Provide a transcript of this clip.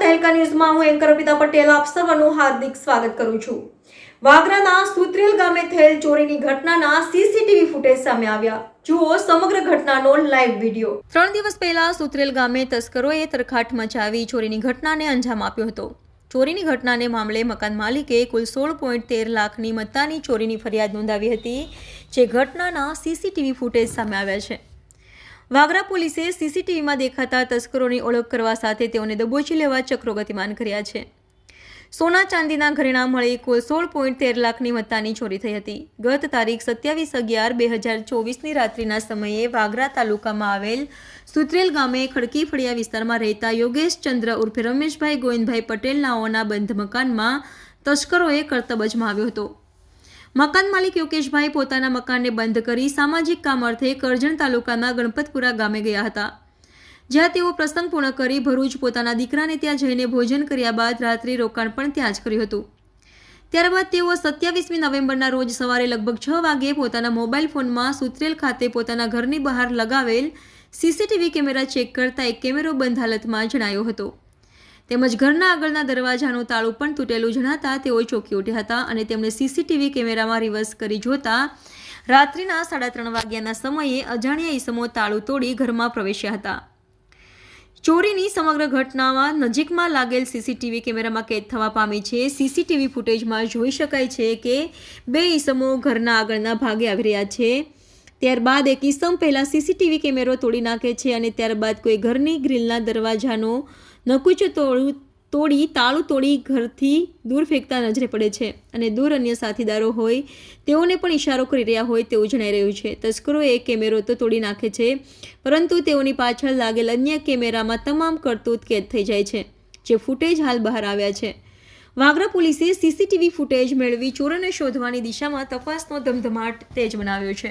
તહેલકા ન્યૂઝમાં હું એન્કર અર્પિતા પટેલ આપ સર્વનું હાર્દિક સ્વાગત કરું છું. વાગરાના સુત્રેલ ગામે થયેલ ચોરીની ઘટનાના સીસીટીવી ફૂટેજ સામે આવ્યા. જુઓ સમગ્ર ઘટનાનો લાઈવ વિડિયો. ત્રણ દિવસ પહેલા સુત્રેલ ગામે તસ્કરોએ તરખાટ મચાવી ચોરીની ઘટનાને અંજામ આપ્યો હતો. ચોરીની ઘટનાને મામલે મકાન માલિકે કુલ સોળ પોઈન્ટ તેર લાખની મત્તાની ચોરીની ફરિયાદ નોંધાવી હતી, જે ઘટનાના સીસીટીવી ફૂટેજ સામે આવ્યા છે. વાગરા પોલીસે સીસીટીવીમાં દેખાતા તસ્કરોની ઓળખ કરવા સાથે તેઓને દબોચી લેવા ચક્રો ગતિમાન કર્યા છે. સોના ચાંદીના ઘરેણા મળી કુલ સોળ પોઈન્ટ તેર લાખની મત્તાની ચોરી થઈ હતી. ગત તારીખ સત્યાવીસ અગિયાર બે હજાર ચોવીસની રાત્રિના સમયે વાગરા તાલુકામાં આવેલ સુત્રેલ ગામે ખડકી ફળિયા વિસ્તારમાં રહેતા યોગેશ ચંદ્ર ઉર્ફે રમેશભાઈ ગોવિંદભાઈ પટેલનાઓના બંધ મકાનમાં તસ્કરોએ કરતબ આવ્યો હતો. મકાન માલિક યોગેશભાઈ પોતાના મકાનને બંધ કરી સામાજિક કામ અર્થે કરજણ તાલુકાના ગણપતપુરા ગામે ગયા હતા. જ્યાં તેઓ પ્રસંગ પૂર્ણ કરી ભરૂચ પોતાના દીકરાને ત્યાં જઈને ભોજન કર્યા બાદ રાત્રિ રોકાણ પણ ત્યાં જ કર્યું હતું. ત્યારબાદ તેઓ સત્યાવીસમી નવેમ્બરના રોજ સવારે લગભગ છ વાગ્યે પોતાના મોબાઈલ ફોનમાં સુત્રેલ ખાતે પોતાના ઘરની બહાર લગાવેલ સીસીટીવી કેમેરા ચેક કરતા એક કેમેરો બંધ હાલતમાં જણાયો હતો. તેમજ ઘરના આગળના દરવાજાનું તાળું પણ તૂટેલું જણાતા તેઓ ચોંકી ઉઠ્યા હતા અને તેમણે સીસીટીવી કેમેરામાં રિવર્સ કરી જોતા રાત્રિના સાડા ત્રણ વાગ્યાના સમયે અજાણ્યા ઈસમો તાળું તોડી ઘરમાં પ્રવેશ્યા હતા. ચોરીની સમગ્ર ઘટનામાં નજીકમાં લાગેલ સીસીટીવી કેમેરામાં કેદ થવા પામી છે. સીસીટીવી ફૂટેજમાં જોઈ શકાય છે કે બે ઈસમો ઘરના આગળના ભાગે આવી રહ્યા છે. ત્યારબાદ એક ઇસમ પહેલાં સીસીટીવી કેમેરો તોડી નાખે છે અને ત્યારબાદ કોઈ ઘરની ગ્રીલના દરવાજાનો નકુચો તોડું તોડી, તાળું તોડી ઘરથી દૂર ફેંકતા નજરે પડે છે. અને દૂર અન્ય સાથીદારો હોય, તેઓને પણ ઇશારો કરી રહ્યા હોય તેવું જણાઈ રહ્યું છે. તસ્કરોએ કેમેરો તો તોડી નાખે છે, પરંતુ તેઓની પાછળ લાગેલ અન્ય કેમેરામાં તમામ કરતૂત કેદ થઈ જાય છે, જે ફૂટેજ હાલ બહાર આવ્યા છે. વાગરા પોલીસે સીસીટીવી ફૂટેજ મેળવી ચોરોને શોધવાની દિશામાં તપાસનો ધમધમાટ તેજ બનાવ્યો છે.